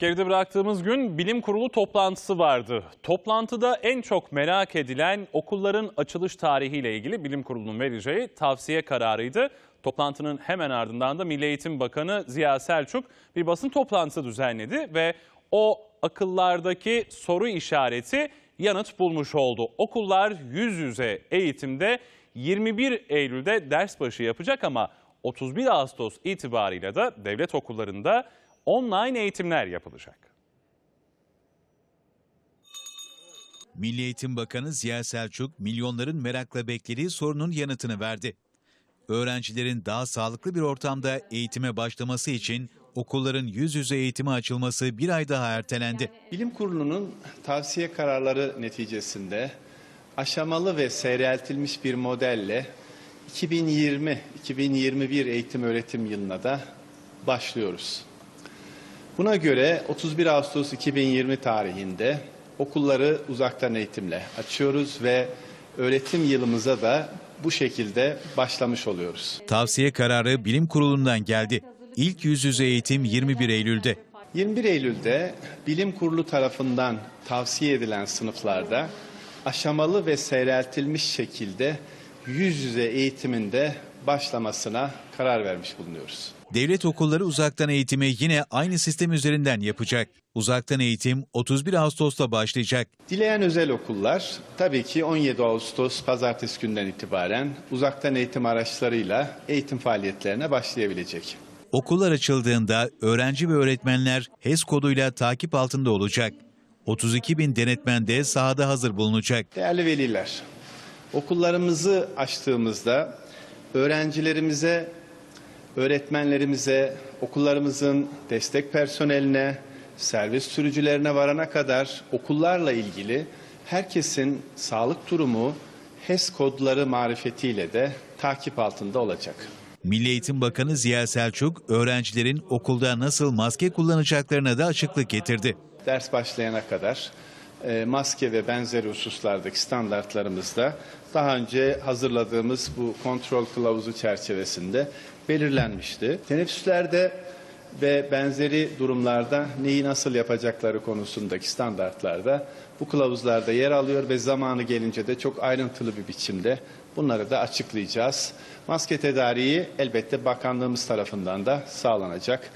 Geride bıraktığımız gün bilim kurulu toplantısı vardı. Toplantıda en çok merak edilen okulların açılış tarihiyle ilgili bilim kurulunun vereceği tavsiye kararıydı. Toplantının hemen ardından da Milli Eğitim Bakanı Ziya Selçuk bir basın toplantısı düzenledi ve o akıllardaki soru işareti yanıt bulmuş oldu. Okullar yüz yüze eğitimde 21 Eylül'de ders başı yapacak ama 31 Ağustos itibarıyla da devlet okullarında online eğitimler yapılacak. Milli Eğitim Bakanı Ziya Selçuk milyonların merakla beklediği sorunun yanıtını verdi. Öğrencilerin daha sağlıklı bir ortamda eğitime başlaması için okulların yüz yüze eğitime açılması bir ay daha ertelendi. Bilim Kurulu'nun tavsiye kararları neticesinde aşamalı ve seyreltilmiş bir modelle 2020-2021 eğitim öğretim yılına da başlıyoruz. Buna göre 31 Ağustos 2020 tarihinde okulları uzaktan eğitimle açıyoruz ve öğretim yılımıza da bu şekilde başlamış oluyoruz. Tavsiye kararı bilim kurulundan geldi. İlk yüz yüze eğitim 21 Eylül'de. 21 Eylül'de Bilim Kurulu tarafından tavsiye edilen sınıflarda aşamalı ve seyreltilmiş şekilde yüz yüze eğitiminde başlamasına karar vermiş bulunuyoruz. Devlet okulları uzaktan eğitimi yine aynı sistem üzerinden yapacak. Uzaktan eğitim 31 Ağustos'ta başlayacak. Dileyen özel okullar tabii ki 17 Ağustos pazartesi günden itibaren uzaktan eğitim araçlarıyla eğitim faaliyetlerine başlayabilecek. Okullar açıldığında öğrenci ve öğretmenler HES koduyla takip altında olacak. 32 bin denetmen de sahada hazır bulunacak. Değerli veliler, okullarımızı açtığımızda öğrencilerimize, öğretmenlerimize, okullarımızın destek personeline, servis sürücülerine varana kadar okullarla ilgili herkesin sağlık durumu HES kodları marifetiyle de takip altında olacak. Milli Eğitim Bakanı Ziya Selçuk, öğrencilerin okulda nasıl maske kullanacaklarına da açıklık getirdi. ders başlayana kadar e, maske ve benzeri hususlardaki standartlarımızda daha önce hazırladığımız bu kontrol kılavuzu çerçevesinde belirlenmişti. Teneffüslerde ve benzeri durumlarda neyi nasıl yapacakları konusundaki standartlarda bu kılavuzlarda yer alıyor ve zamanı gelince de çok ayrıntılı bir biçimde bunları da açıklayacağız. Maske tedariği elbette bakanlığımız tarafından da sağlanacak.